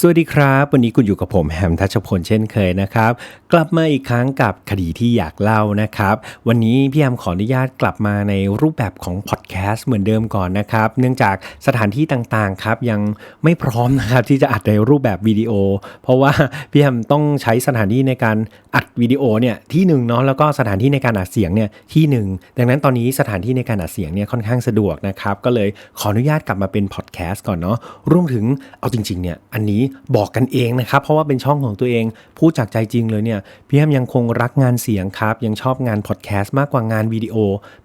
สวัสดีครับ วันนี้คุณอยู่กับผมแฮมทัชพลเช่นเคยนะครับ กลับมาอีกครั้งกับคดีที่อยากเล่านะครับ วันนี้พี่แฮมขออนุญาตกลับมาในรูปแบบของพอดแคสต์เหมือนเดิมก่อนนะครับ เนื่องจากสถานที่ต่างๆครับยังไม่พร้อมนะครับที่จะอัดในรูปแบบวิดีโอ เพราะว่าพี่แฮมต้องใช้สถานที่ในการอัดวิดีโอเนี่ยที่หนึ่งเนาะแล้วก็สถานที่ในการอัดเสียงเนี่ยที่หนึ่งดังนั้นตอนนี้สถานที่ในการอัดเสียงเนี่ยค่อนข้างสะดวกนะครับก็เลยขออนุญาตกลับมาเป็นพอดแคสต์ก่อนเนาะรวมถึงเอาจริงๆเนี่ยอันนี้บอกกันเองนะครับ เพราะว่าเป็นช่องของตัวเองพูดจากใจจริงเลยเนี่ยพี่แฮมยังคงรักงานเสียงครับ ยังชอบงานพอดแคสต์มากกว่างานวิดีโอ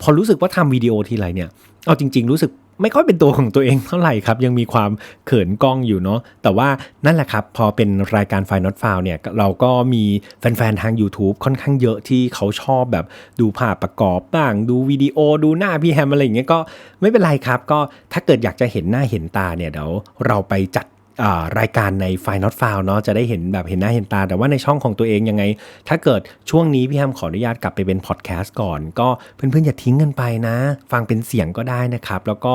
พอรู้สึกว่าทำวิดีโอทีไรเนี่ยเอาจริง ๆ รู้สึกไม่ค่อยเป็นตัวของตัวเองเท่าไหร่ครับ ยังมีความเขินกล้องอยู่เนาะแต่ว่านั่นแหละครับ พอเป็นรายการไฟน์นอตฟาวเนี่ย เราก็มีแฟน ๆ ทาง YouTube ค่อนข้างเยอะที่เขาชอบแบบดูภาพประกอบบ้าง ดูวิดีโอดูหน้าพี่แฮมอะไรอย่างเงี้ยก็ไม่เป็นไรครับ ก็ถ้าเกิดอยากจะเห็นหน้าเห็นตาเนี่ย เดี๋ยวเราไปจัด รายการใน f i n a l f i l e เนาะจะได้เห็นแบบเห็นหน้าเห็นตา แต่ว่าในช่องของตัวเองยังไง ถ้าเกิดช่วงนี้พี่แฮมขออนุญาตกลับไปเป็นพอดแคสต์ก่อน ก็เพื่อนๆอย่าทิ้งกันไปนะ ฟังเป็นเสียงก็ได้นะครับ แล้วก็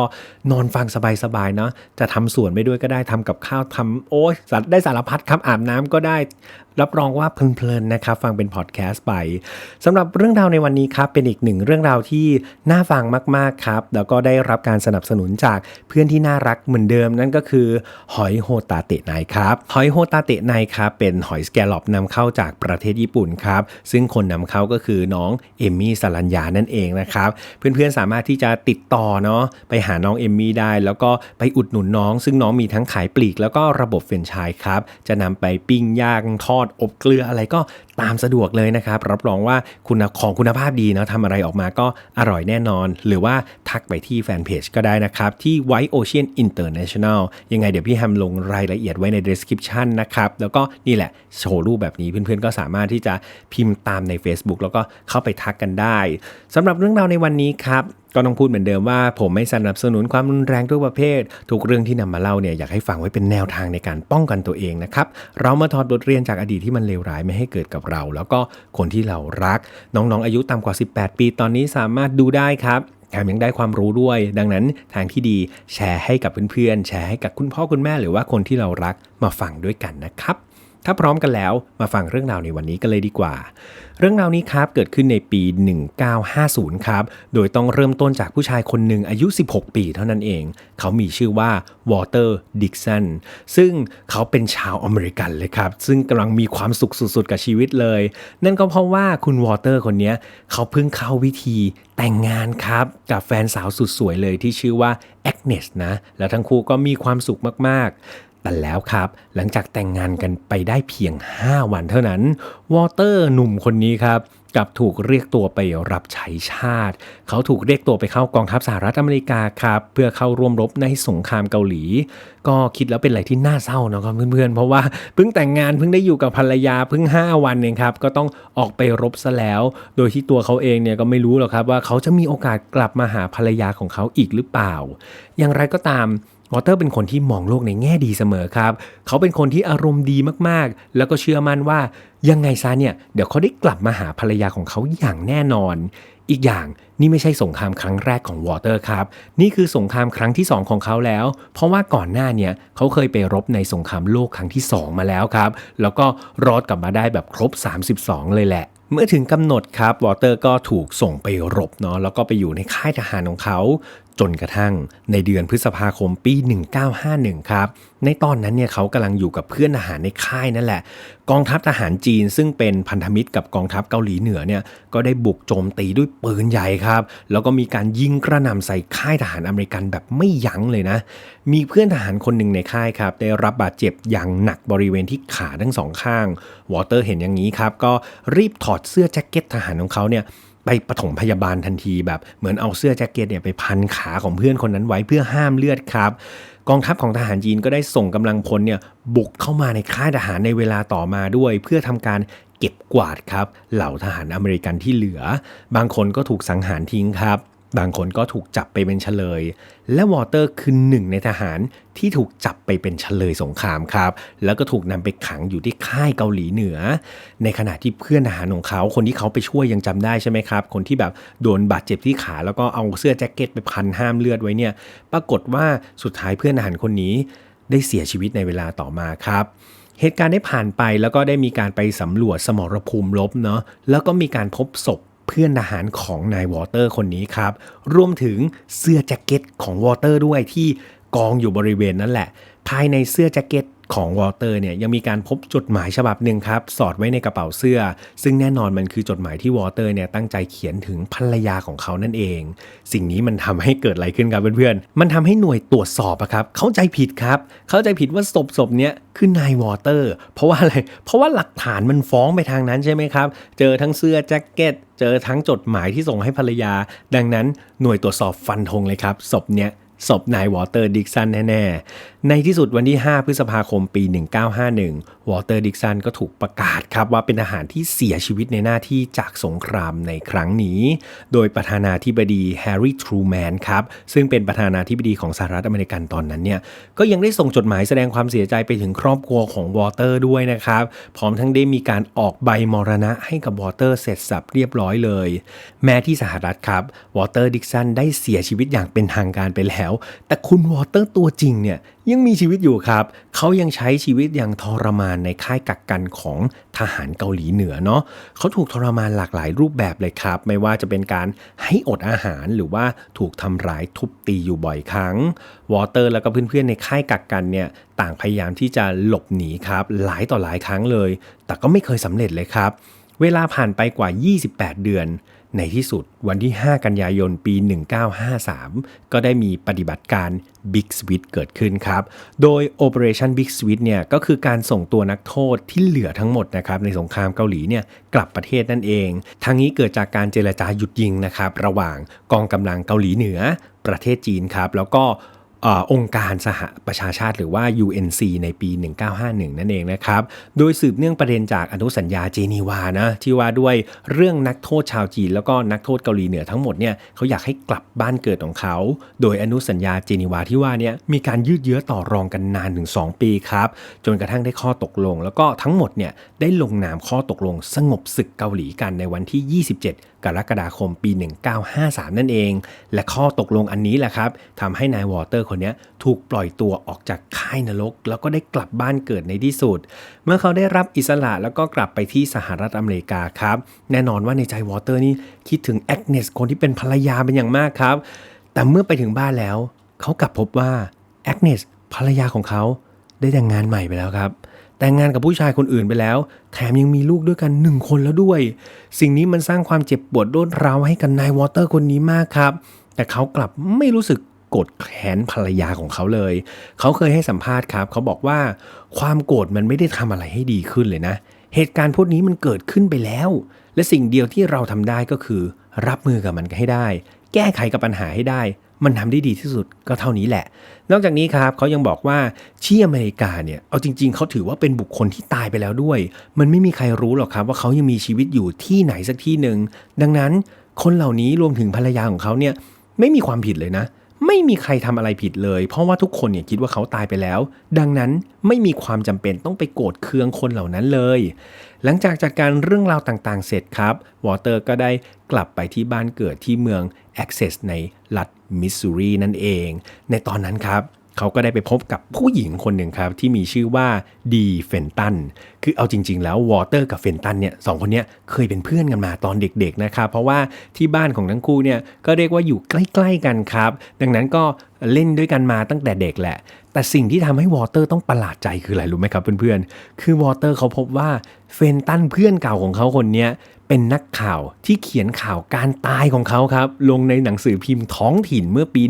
นอนฟังสบายๆเนาะจะทำสวนไปด้วยก็ได้ทำกับข้าวทำโอ้ยได้สารพัดครับอาบน้ำก็ได้รับรองว่าเพลินๆนะครับฟังเป็นพอดแคสต์ไปสำหรับเรื่องราวในวันนี้ครับเป็นอีกหนึ่งเรื่องราวที่น่าฟังมากๆครับ แล้วก็ได้รับการสนับสนุนจากเพื่อนที่น่ารักเหมือนเดิมนั่นก็คือหอยโฮตาเตะไนครับ หอยโฮตาเตะไนครับเป็นหอยสแกลลอปนำเข้าจากประเทศญี่ปุ่นครับ ซึ่งคนนำเข้าก็คือน้องเอมมี่สลัญญานั่นเองนะครับ เพื่อนๆสามารถที่จะติดต่อเนาะไปหาน้องเอมมี่ได้ แล้วก็ไปอุดหนุนน้อง ซึ่งน้องมีทั้งขายปลีก แล้วก็ระบบเฟรนไชส์ครับ จะนำไปปิ้งย่างทอดอบเกลืออะไรก็ ตามสะดวกเลยนะครับ รับรองว่าคุณของคุณภาพดีนะทำอะไรออกมาก็อร่อยแน่นอน หรือว่าทักไปที่แฟนเพจก็ได้นะครับ ที่ White Ocean International ยังไงเดี๋ยวพี่แฮมลงรายละเอียดไว้ใน description นะครับ แล้วก็นี่แหละโชว์รูปแบบนี้เพื่อนๆ ก็สามารถที่จะพิมพ์ตามใน Facebook แล้วก็เข้าไปทักกันได้สำหรับเรื่องราวในวันนี้ครับ ก็ต้องพูดเหมือนเดิมว่า ผมไม่สนับสนุนความรุนแรงทุกประเภท ทุกเรื่องที่นำมาเล่าเนี่ยอยากให้ฟังไว้เป็นแนวทางในการป้องกันตัวเองนะครับ เรามาถอดบทเรียนจากอดีตที่มันเลวร้ายไม่ให้เกิดกับเรา แล้วก็คนที่เรารัก น้องๆอายุต่ำกว่า 18 ปีตอนนี้สามารถดูได้ครับแถมยังได้ความรู้ด้วย ดังนั้นทางที่ดีแชร์ให้กับเพื่อนๆ แชร์ให้กับคุณพ่อคุณแม่หรือว่าคนที่เรารักมาฟังด้วยกันนะครับ ถ้าพร้อมกันแล้วมาฟังเรื่องราวในวันนี้กันเลยดีกว่า เรื่องราวนี้ครับเกิดขึ้นในปี 1950 ครับ โดยต้องเริ่มต้นจากผู้ชายคนหนึ่งอายุ 16 ปีเท่านั้นเอง เขามีชื่อว่าวอเตอร์ดิกสันซึ่งเขาเป็นชาวอเมริกันเลยครับ ซึ่งกำลังมีความสุขสุดๆ กับชีวิตเลย นั่นก็เพราะว่าคุณวอเตอร์คนนี้เขาเพิ่งเข้าวิธีแต่งงานครับ กับแฟนสาวสุดสวยเลยที่ชื่อว่าแอกเนสนะ แล้วทั้งคู่ก็มีความสุขมากๆ แต่แล้วครับ หลังจากแต่งงานกันไปได้เพียง 5 วันเท่านั้น วอเตอร์หนุ่มคนนี้ครับกับถูกเรียกตัวไปรับใช้ชาติ เขาถูกเรียกตัวไปเข้ากองทัพสหรัฐอเมริกาครับ เพื่อเข้าร่วมรบในสงครามเกาหลี ก็คิดแล้วเป็นอะไรที่น่าเศร้านะครับเพื่อนๆ เพราะว่าเพิ่งแต่งงานเพิ่งได้อยู่กับภรรยาเพิ่ง 5 วันเองครับ ก็ต้องออกไปรบซะแล้ว โดยที่ตัวเขาเองเนี่ยก็ไม่รู้หรอกครับว่าเขาจะมีโอกาสกลับมาหาภรรยาของเขาอีกหรือเปล่า อย่างไรก็ตาม วอเตอร์เป็นคนที่มองโลกในแง่ดีเสมอครับ เขาเป็นคนที่อารมณ์ดีมากๆ แล้วก็เชื่อมั่นว่ายังไงซะเนี่ย เดี๋ยวเขาได้กลับมาหาภรรยาของเขาอย่างแน่นอน อีกอย่างนี่ไม่ใช่สงครามครั้งแรกของวอเตอร์ครับ นี่คือสงครามครั้งที่ 2 ของเขาแล้ว เพราะว่าก่อนหน้าเนี่ยเขาเคยไปรบในสงครามโลกครั้งที่ 2 มาแล้วครับ แล้วก็รอดกลับมาได้แบบครบ 32 เลยแหละเมื่อถึงกำหนดครับวอเตอร์ก็ถูกส่งไปรบเนาะแล้วก็ไปอยู่ในค่ายทหารของเขา จนกระทั่งในเดือนพฤษภาคมปี 1951 ครับ ในตอนนั้นเนี่ยเขากำลังอยู่กับเพื่อนทหารในค่ายนั่นแหละ กองทัพทหารจีนซึ่งเป็นพันธมิตรกับกองทัพเกาหลีเหนือเนี่ยก็ได้บุกโจมตีด้วยปืนใหญ่ครับ แล้วก็มีการยิงกระหน่ำใส่ค่ายทหารอเมริกันแบบไม่ยั้งเลยนะ มีเพื่อนทหารคนหนึ่งในค่ายครับได้รับบาดเจ็บอย่างหนักบริเวณที่ขาทั้งสองข้าง วอเตอร์เห็นอย่างนี้ครับก็รีบถอดเสื้อแจ็คเก็ตทหารของเขาเนี่ย ไปปฐมพยาบาลทันทีแบบเหมือนเอาเสื้อแจ็คเก็ตเนี่ยไปพันขาของเพื่อนคนนั้นไว้เพื่อห้ามเลือดครับ กองทัพของทหารจีนก็ได้ส่งกำลังพลเนี่ยบุกเข้ามาในค่ายทหารในเวลาต่อมาด้วย เพื่อทำการเก็บกวาดครับเหล่าทหารอเมริกันที่เหลือ บางคนก็ถูกสังหารทิ้งครับ บางคนก็ถูกจับไปเป็นเฉลย และวอเตอร์คือหนึ่งในทหารที่ถูกจับไปเป็นเฉลยสงครามครับ แล้วก็ถูกนำไปขังอยู่ที่ค่ายเกาหลีเหนือ ในขณะที่เพื่อนทหารของเขาคนที่เขาไปช่วยยังจำได้ใช่ไหมครับ คนที่แบบโดนบาดเจ็บที่ขาแล้วก็เอาเสื้อแจ็คเก็ตไปพันห้ามเลือดไว้เนี่ย ปรากฏว่าสุดท้ายเพื่อนทหารคนนี้ได้เสียชีวิตในเวลาต่อมาครับเหตุการณ์ได้ผ่านไปแล้วก็ได้มีการไปสำรวจสมรภูมิรบเนาะแล้วก็มีการพบศพ เพื่อนทหารของนายวอเตอร์คนนี้ครับ รวมถึงเสื้อแจ็คเก็ตของวอเตอร์ด้วยที่กองอยู่บริเวณนั่นแหละ ภายในเสื้อแจ็คเก็ต ของวอเตอร์เนี่ยยังมีการพบจดหมายฉบับหนึ่งครับ สอดไว้ในกระเป๋าเสื้อ ซึ่งแน่นอนมันคือจดหมายที่วอเตอร์เนี่ยตั้งใจเขียนถึงภรรยาของเขานั่นเอง สิ่งนี้มันทำให้เกิดอะไรขึ้นครับเพื่อนๆ มันทำให้หน่วยตรวจสอบอะครับ เข้าใจผิดครับ เข้าใจผิดว่าศพศพเนี้ยคือนาย วอเตอร์ เพราะว่าอะไร เพราะว่าหลักฐานมันฟ้องไปทางนั้นใช่ไหมครับ เจอทั้งเสื้อแจ็คเก็ต เจอทั้งจดหมายที่ส่งให้ภรรยา ดังนั้นหน่วยตรวจสอบฟันธงเลยครับศพเนี้ย ศพนายวอเตอร์ดิกสันแน่ๆ ในที่สุดวันที่ 5 พฤษภาคมปี 1951 วอเตอร์ดิกสันก็ถูกประกาศครับว่าเป็นทหารที่เสียชีวิตในหน้าที่จากสงครามในครั้งนี้ โดยประธานาธิบดีแฮร์รี่ทรูแมนครับ ซึ่งเป็นประธานาธิบดีของสหรัฐอเมริกันตอนนั้นเนี่ย ก็ยังได้ส่งจดหมายแสดงความเสียใจไปถึงครอบครัวของวอเตอร์ด้วยนะครับ พร้อมทั้งได้มีการออกใบมรณะให้กับวอเตอร์เสร็จสับเรียบร้อยเลย แม้ที่สหรัฐครับ วอเตอร์ดิกสันได้เสียชีวิตอย่างเป็นทางการไปแล้วแต่คุณวอเตอร์ตัวจริงเนี่ยยังมีชีวิตอยู่ครับ เขายังใช้ชีวิตอย่างทรมานในค่ายกักกันของทหารเกาหลีเหนือเนาะเขาถูกทรมานหลากหลายรูปแบบเลยครับ ไม่ว่าจะเป็นการให้อดอาหารหรือว่าถูกทำร้ายทุบตีอยู่บ่อยครั้ง วอเตอร์แล้วก็เพื่อนๆในค่ายกักกันเนี่ยต่างพยายามที่จะหลบหนีครับ หลายต่อหลายครั้งเลย แต่ก็ไม่เคยสำเร็จเลยครับ เวลาผ่านไปกว่า 28 เดือน ในที่สุดวันที่ 5 กันยายนปี 1953 ก็ได้มีปฏิบัติการ Big Switch เกิดขึ้นครับ โดย Operation Big Switch เนี่ยก็คือการส่งตัวนักโทษที่เหลือทั้งหมดนะครับในสงครามเกาหลีเนี่ยกลับประเทศนั่นเอง ทั้งนี้เกิดจากการเจรจาหยุดยิงนะครับระหว่างกองกำลังเกาหลีเหนือประเทศจีนครับแล้วก็ องค์การสหประชาชาติหรือว่า UNC ในปี 1951 นั่นเองนะครับ โดยสืบเนื่องประเด็นจากอนุสัญญาเจนีวานะที่ว่าด้วยเรื่องนักโทษชาวจีน แล้วก็นักโทษเกาหลีเหนือทั้งหมดเนี่ยเขาอยากให้กลับบ้านเกิดของเขา โดยอนุสัญญาเจนีวาที่ว่าเนี่ยมีการยืดเยื้อต่อรองกันนานถึง 2 ปีครับ จนกระทั่งได้ข้อตกลง แล้วก็ทั้งหมดเนี่ยได้ลงนามข้อตกลงสงบศึกเกาหลีกันในวันที่ 27 กรกฎาคมปี 1953 นั่นเอง และข้อตกลงอันนี้แหละครับทำให้นายวอเตอร์คนนี้ถูกปล่อยตัวออกจากค่ายนรก แล้วก็ได้กลับบ้านเกิดในที่สุด เมื่อเขาได้รับอิสระแล้วก็กลับไปที่สหรัฐอเมริกาครับ แน่นอนว่าในใจวอเตอร์นี่คิดถึงแอกเนสคนที่เป็นภรรยาเป็นอย่างมากครับ แต่เมื่อไปถึงบ้านแล้ว เขากลับพบว่าแอกเนสภรรยาของเขาได้แต่งงานใหม่ไปแล้วครับ แต่งงานกับผู้ชายคนอื่นไปแล้ว แถมยังมีลูกด้วยกันหนึ่งคนแล้วด้วย สิ่งนี้มันสร้างความเจ็บปวดรวดร้าวให้กับนายวอเตอร์คนนี้มากครับ แต่เขากลับไม่รู้สึกโกรธแค้นภรรยาของเขาเลย เขาเคยให้สัมภาษณ์ครับ เขาบอกว่าความโกรธมันไม่ได้ทำอะไรให้ดีขึ้นเลยนะ เหตุการณ์พวกนี้มันเกิดขึ้นไปแล้ว และสิ่งเดียวที่เราทำได้ก็คือ รับมือกับมันให้ได้ แก้ไขกับปัญหาให้ได้ มันทำได้ดีที่สุดก็เท่านี้แหละ นอกจากนี้ครับเขายังบอกว่าที่อเมริกาเนี่ย เอาจริง ๆ เขาถือว่าเป็นบุคคลที่ตายไปแล้วด้วย มันไม่มีใครรู้หรอกครับว่าเขายังมีชีวิตอยู่ที่ไหนสักที่หนึ่ง ดังนั้นคนเหล่านี้รวมถึงภรรยาของเขาเนี่ยไม่มีความผิดเลยนะ ไม่มีใครทำอะไรผิดเลย เพราะว่าทุกคนเนี่ยคิดว่าเขาตายไปแล้ว ดังนั้นไม่มีความจำเป็นต้องไปโกรธเคืองคนเหล่านั้นเลย หลังจากจัดการเรื่องราวต่างๆ เสร็จครับวอเตอร์ก็ได้กลับไปที่บ้านเกิดที่เมืองแอ็กเซสในรัฐ มิสซูรีนั่นเอง ในตอนนั้นครับเขาก็ได้ไปพบกับผู้หญิงคนหนึ่งครับ ที่มีชื่อว่าดีเฟนตัน คือเอาจริง ๆ แล้ววอเตอร์กับเฟนตันเนี่ยสองคนเนี้ยเคยเป็นเพื่อนกันมาตอนเด็ก ๆ นะครับ เพราะว่าที่บ้านของทั้งคู่เนี่ยก็เรียกว่าอยู่ใกล้ ๆ กันครับ ดังนั้นก็ เล่นด้วยกันมาตั้งแต่เด็กแหละ แต่สิ่งที่ทำให้วอเตอร์ต้องประหลาดใจคืออะไรรู้ไหมครับเพื่อนๆ คือวอเตอร์เขาพบว่าเฟนตันเพื่อนเก่าของเขาคนนี้เป็นนักข่าวที่เขียนข่าวการตายของเขาครับ ลงในหนังสือพิมพ์ท้องถิ่นเมื่อปี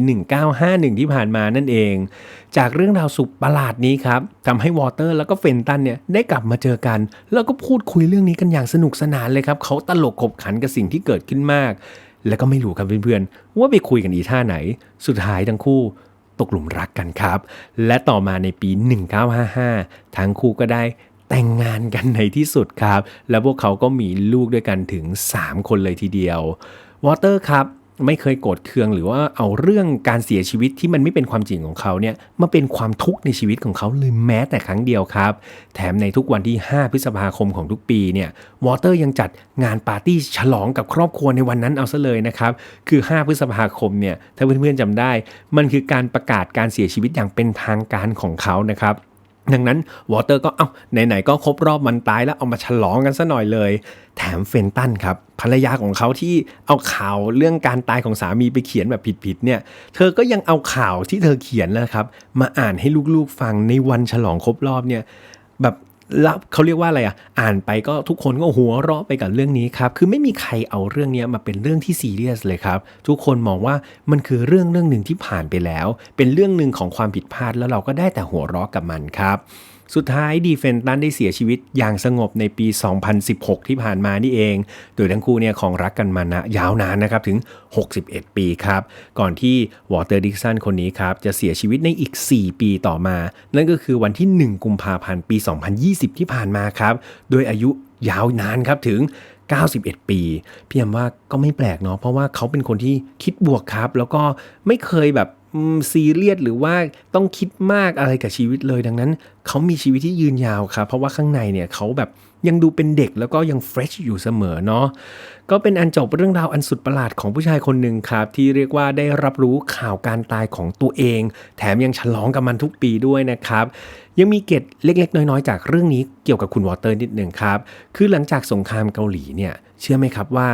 1951 ที่ผ่านมานั่นเอง จากเรื่องราวสุดประหลาดนี้ครับทำให้วอเตอร์แล้วก็เฟนตันเนี่ยได้กลับมาเจอกัน แล้วก็พูดคุยเรื่องนี้กันอย่างสนุกสนานเลยครับ เขาตลกขบขันกับสิ่งที่เกิดขึ้นมาก แล้วก็ไม่รู้ครับเพื่อนๆว่าไปคุยกันอีท่าไหน สุดท้ายทั้งคู่ตกหลุมรักกันครับ และต่อมาในปี 1955 ทั้งคู่ก็ได้แต่งงานกันในที่สุดครับ และพวกเขาก็มีลูกด้วยกันถึง 3 คนเลยทีเดียว วอเตอร์ครับ ไม่เคยโกรธเคืองหรือว่าเอาเรื่องการเสียชีวิตที่มันไม่เป็นความจริงของเขาเนี่ยมาเป็นความทุกข์ในชีวิตของเขาเลยแม้แต่ครั้งเดียวครับ แถมในทุกวันที่ 5 พฤษภาคมของทุกปีเนี่ยวอเตอร์ยังจัดงานปาร์ตี้ฉลองกับครอบครัวในวันนั้นเอาซะเลยนะครับ คือ 5 พฤษภาคมเนี่ยถ้าเพื่อนๆจำได้ มันคือการประกาศการเสียชีวิตอย่างเป็นทางการของเขานะครับ ดังนั้นวอเตอร์ก็เอา้าไหนๆก็ครบรอบมันตายแล้วเอามาฉลองกันซะหน่อยเลย แถมเฟนตันครับภรรยาของเขาที่เอาข่าวเรื่องการตายของสามีไปเขียนแบบผิดๆเนี่ย เธอก็ยังเอาข่าวที่เธอเขียนนะครับ มาอ่านให้ลูกๆฟังในวันฉลองครบรอบเนี่ย แบบแล้วเขาเรียกว่าอะไรอะ อ่านไปก็ทุกคนก็หัวเราะไปกับเรื่องนี้ครับ คือไม่มีใครเอาเรื่องนี้มาเป็นเรื่องที่ซีเรียสเลยครับ ทุกคนมองว่ามันคือเรื่องเรื่องหนึ่งที่ผ่านไปแล้ว เป็นเรื่องหนึ่งของความผิดพลาดแล้วเราก็ได้แต่หัวเราะกับมันครับ สุดท้ายดีเฟนตันได้เสียชีวิตอย่างสงบในปี 2016 ที่ผ่านมานี่เอง โดยทั้งคู่เนี่ยของรักกันมานะยาวนานนะครับถึง 61 ปีครับ ก่อนที่วอเตอร์ดิกสันคนนี้ครับจะเสียชีวิตในอีก 4 ปีต่อมา นั่นก็คือวันที่ 1 กุมภาพันธ์ปี 2020 ที่ผ่านมาครับ โดยอายุยาวนานครับถึง 91 ปีพี่ยมว่าก็ไม่แปลกเนาะเพราะว่าเขาเป็นคนที่คิดบวกครับ แล้วก็ไม่เคยแบบ ซีเรียสหรือว่าต้องคิดมากอะไรกับชีวิตเลย ดังนั้นเขามีชีวิตที่ยืนยาวครับเพราะว่าข้างในเนี่ยเขาแบบยังดูเป็นเด็กแล้วก็ยังเฟรชอยู่เสมอเนาะก็เป็นอันจบเรื่องราวอันสุดประหลาดของผู้ชายคนหนึ่งครับ ที่เรียกว่าได้รับรู้ข่าวการตายของตัวเอง แถมยังฉลองกับมันทุกปีด้วยนะครับ ยังมีเกตเล็ก ๆ น้อย ๆ จากเรื่องนี้เกี่ยวกับคุณวอเตอร์นิดหนึ่งครับ คือหลังจากสงครามเกาหลีเนี่ยเชื่อไหมครับว่า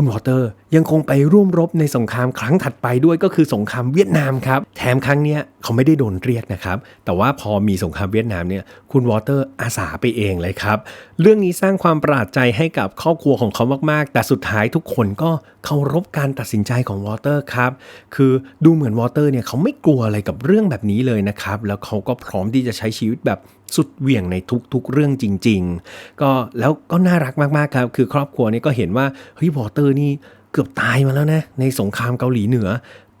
คุณวอเตอร์ยังคงไปร่วมรบในสงครามครั้งถัดไปด้วยก็คือสงครามเวียดนามครับแถมครั้งนี้เขาไม่ได้โดนเรียกนะครับ แต่ว่าพอมีสงครามเวียดนามเนี่ยคุณวอเตอร์อาสาไปเองเลยครับเรื่องนี้สร้างความประหลาดใจให้กับครอบครัวของเขามากๆ แต่สุดท้ายทุกคนก็เคารพการตัดสินใจของวอเตอร์ครับคือดูเหมือนวอเตอร์เนี่ยเขาไม่กลัวอะไรกับเรื่องแบบนี้เลยนะครับแล้วเขาก็พร้อมที่จะใช้ชีวิตแบบ สุดเหวี่ยงในทุกๆเรื่องจริง ๆ ก็แล้วก็น่ารักมากๆครับ คือครอบครัวนี้ก็เห็นว่าเฮ้ยวอเตอร์นี่เกือบตายมาแล้วนะในสงครามเกาหลีเหนือ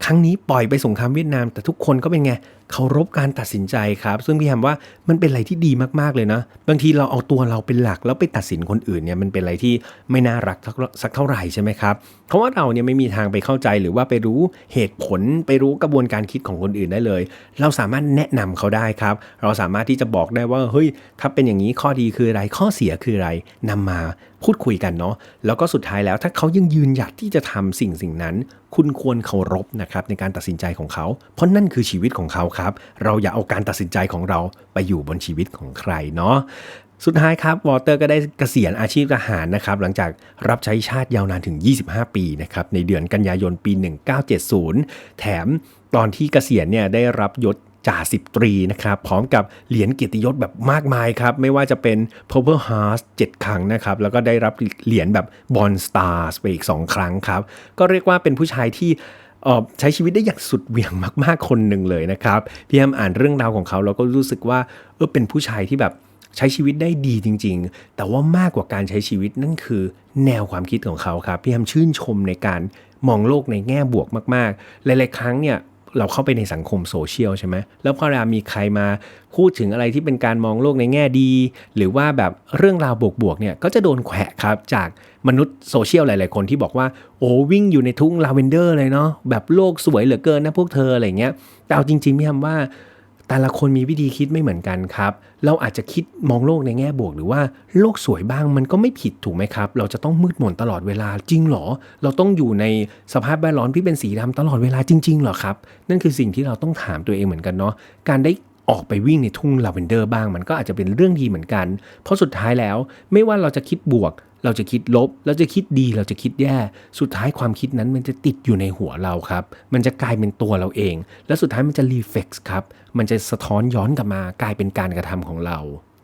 ครั้งนี้ปล่อยไปสงครามเวียดนาม แต่ทุกคนก็เป็นไง เคารพการตัดสินใจครับ ซึ่งพี่แฮมว่ามันเป็นอะไรที่ดีมากๆเลยนะ บางทีเราเอาตัวเราเป็นหลักแล้วไปตัดสินคนอื่นเนี่ยมันเป็นอะไรที่ไม่น่ารักสักเท่าไหร่ใช่ไหมครับเพราะว่าเราเนี่ยไม่มีทางไปเข้าใจหรือว่าไปรู้เหตุผลไปรู้กระบวนการคิดของคนอื่นได้เลย เราสามารถแนะนำเขาได้ครับ เราสามารถที่จะบอกได้ว่าเฮ้ยถ้าเป็นอย่างนี้ข้อดีคืออะไรข้อเสียคืออะไรนำมาพูดคุยกันเนาะแล้วก็สุดท้ายแล้วถ้าเขายังยืนหยัดที่จะทำสิ่งสิ่งนั้น คุณควรเคารพนะครับในการตัดสินใจของเขา เพราะนั่นคือชีวิตของเขาครับ เราอย่าเอาการตัดสินใจของเราไปอยู่บนชีวิตของใครเนาะสุดท้ายครับวอเตอร์ก็ได้เกษียณอาชีพทหารนะครับ หลังจากรับใช้ชาติยาวนานถึง 25 ปีนะครับในเดือนกันยายนปี 1970 แถมตอนที่เกษียณเนี่ยได้รับยศจ่าสิบตรีนะครับพร้อมกับเหรียญเกียรติยศแบบมากมายครับ ไม่ว่าจะเป็น Purple Heart 7ครั้งนะครับ แล้วก็ได้รับเหรียญแบบ Bond Stars ไปอีก 2 ครั้งครับ ก็เรียกว่าเป็นผู้ชายที่ ใช้ชีวิตได้อย่างสุดเหวี่ยงมาก ๆ คนหนึ่งเลยนะครับพี่แอมอ่านเรื่องราวของเขาเราก็รู้สึกว่าเออเป็นผู้ชายที่แบบใช้ชีวิตได้ดีจริง ๆ แต่ว่ามากกว่าการใช้ชีวิตนั่นคือแนวความคิดของเขาครับพี่แอมชื่นชมในการมองโลกในแง่บวกมาก ๆ หลาย ๆ ครั้งเนี่ย เราเข้าไปในสังคมโซเชียลใช่ไหมแล้วพอเรามีใครมาพูดถึงอะไรที่เป็นการมองโลกในแง่ดี หรือว่าแบบเรื่องราวบวกๆเนี่ยก็จะโดนแขวะครับจากมนุษย์โซเชียลหลาย ๆ คนที่บอกว่าโอ้วิ่งอยู่ในทุ่งลาเวนเดอร์เลยเนาะแบบโลกสวยเหลือเกินนะพวกเธออะไรเงี้ยแต่เอาจริงๆพี่ทำว่า แต่ละคนมีวิธีคิดไม่เหมือนกันครับ เราอาจจะคิดมองโลกในแง่บวก หรือว่าโลกสวยบ้างมันก็ไม่ผิดถูกไหมครับ เราจะต้องมืดมนตลอดเวลาจริงหรอ เราต้องอยู่ในสภาพแวดล้อมที่เป็นสีดำตลอดเวลาจริงๆหรอครับ นั่นคือสิ่งที่เราต้องถามตัวเองเหมือนกันเนาะ การได้ ออกไปวิ่งในทุ่งลาเวนเดอร์บ้าง มันก็อาจจะเป็นเรื่องดีเหมือนกัน เพราะสุดท้ายแล้วไม่ว่าเราจะคิดบวก เราจะคิดลบ เราจะคิดดี เราจะคิดแย่ สุดท้ายความคิดนั้นมันจะติดอยู่ในหัวเราครับ มันจะกลายเป็นตัวเราเอง และสุดท้ายมันจะรีเฟกซ์ครับ มันจะสะท้อนย้อนกลับมากลายเป็นการกระทำของเรา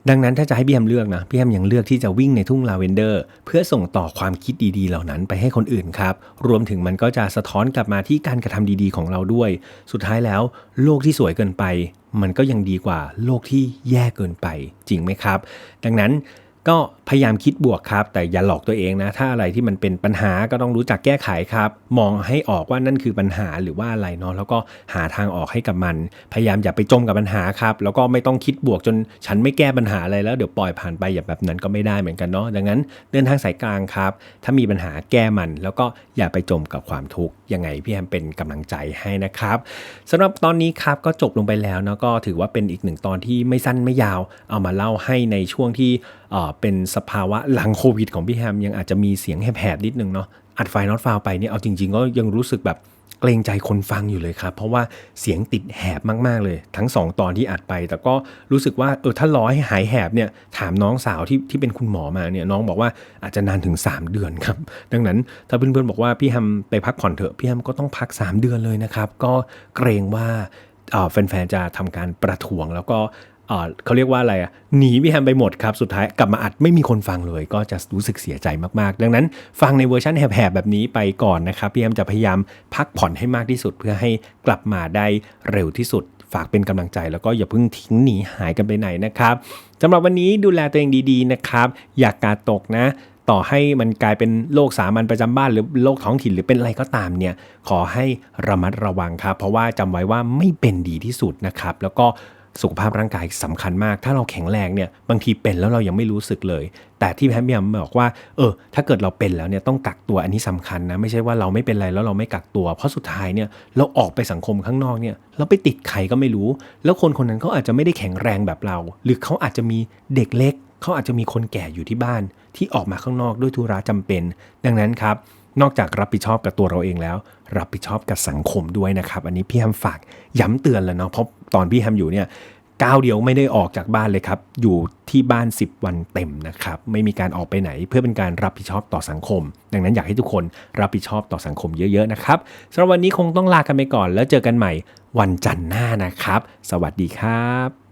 ดังนั้นถ้าจะให้พี่แฮมเลือกนะพี่แฮมยังเลือกที่จะวิ่งในทุ่งลาเวนเดอร์ เพื่อส่งต่อความคิดดีๆ เหล่านั้นไปให้คนอื่นครับรวมถึงมันก็จะสะท้อนกลับมาที่การกระทำดีๆของเราด้วย สุดท้ายแล้ว โลกที่สวยเกินไป มันก็ยังดีกว่าโลกที่แย่เกินไปจริงไหมครับ ดังนั้น ก็พยายามคิดบวกครับ แต่อย่าหลอกตัวเองนะ ถ้าอะไรที่มันเป็นปัญหาก็ต้องรู้จักแก้ไขครับ มองให้ออกว่านั่นคือปัญหาหรือว่าอะไรเนาะแล้วก็หาทางออกให้กับมัน พยายามอย่าไปจมกับปัญหาครับแล้วก็ไม่ต้องคิดบวกจนฉันไม่แก้ปัญหาอะไรแล้วเดี๋ยวปล่อยผ่านไปอย่าแบบนั้นก็ไม่ได้เหมือนกันเนาะดังนั้นเดินทางสายกลางครับ ถ้ามีปัญหาแก้มัน แล้วก็อย่าไปจมกับความทุกข์ยังไงพี่แอมเป็นกำลังใจให้นะครับสำหรับตอนนี้ครับก็จบลงไปแล้วเนาะก็ถือว่าเป็นอีกหนึ่งตอนที่ไม่สั้นไม่ยาว เอามาเล่าให้ในช่วงที่เป็นสภาวะหลังโควิดของพี่แฮม ยังอาจจะมีเสียงแหบๆนิดนึงเนาะอัดไฟล์น็อตฟาวไปเนี่ยเอาจริง ๆ ก็ยังรู้สึกแบบเกรงใจคนฟังอยู่เลยครับ เพราะว่าเสียงติดแหบมากๆเลย ทั้ง 2 ตอนที่อัดไป แต่ก็รู้สึกว่าเออถ้ารอให้หายแหบเนี่ยถามน้องสาวที่ที่เป็นคุณหมอมาเนี่ยน้องบอกว่าอาจจะนานถึง 3 เดือนครับ ดังนั้นถ้าเพื่อนๆบอกว่าพี่แฮมไปพักผ่อนเถอะพี่แฮมก็ต้องพัก 3 เดือนเลยนะครับ ก็เกรงว่าแฟนๆจะทำการประท้วงแล้วก็ เขาเรียกว่าอะไรอะหนีพี่แฮมไปหมดครับ สุดท้ายกลับมาอัดไม่มีคนฟังเลย ก็จะรู้สึกเสียใจมากๆ ดังนั้นฟังในเวอร์ชันแหบๆแบบนี้ไปก่อนนะครับพี่แฮมจะพยายามพักผ่อนให้มากที่สุด เพื่อให้กลับมาได้เร็วที่สุด ฝากเป็นกำลังใจแล้วก็อย่าเพิ่งทิ้งหนีหายกันไปไหนนะครับสำหรับวันนี้ดูแลตัวเองดีๆนะครับ อย่ากกาตกนะต่อให้มันกลายเป็นโรคสามัญประจำบ้านหรือโรคท้องถิ่นหรือเป็นอะไรก็ตามเนี่ยขอให้ระมัดระวังครับ เพราะว่าจำไว้ว่าไม่เป็นดีที่สุดนะครับ แล้วก็ สุขภาพร่างกายสำคัญมาก ถ้าเราแข็งแรงเนี่ยบางทีเป็นแล้วเรายังไม่รู้สึกเลย แต่ที่แพทย์พยายามบอกว่าเออถ้าเกิดเราเป็นแล้วเนี่ยต้องกักตัวอันนี้สำคัญนะไม่ใช่ว่าเราไม่เป็นไรแล้วเราไม่กักตัว เพราะสุดท้ายเนี่ยเราออกไปสังคมข้างนอกเนี่ยเราไปติดใครก็ไม่รู้ แล้วคนคนนั้นเขาอาจจะไม่ได้แข็งแรงแบบเรา หรือเขาอาจจะมีเด็กเล็กเขาอาจจะมีคนแก่อยู่ที่บ้าน ที่ออกมาข้างนอกด้วยธุระจำเป็น ดังนั้นครับนอกจากรับผิดชอบกับตัวเราเองแล้ว รับผิดชอบกับสังคมด้วยนะครับ อันนี้พี่แฮมฝากย้ำเตือนแล้วเนาะเพราะ ตอนพี่แฮมอยู่เนี่ยก้าวเดียวไม่ได้ออกจากบ้านเลยครับ อยู่ที่บ้าน 10 วันเต็มนะครับ ไม่มีการออกไปไหนเพื่อเป็นการรับผิดชอบต่อสังคม ดังนั้นอยากให้ทุกคนรับผิดชอบต่อสังคมเยอะๆนะครับสำหรับวันนี้คงต้องลากันไปก่อนแล้วเจอกันใหม่วันจันทร์หน้านะครับ สวัสดีครับ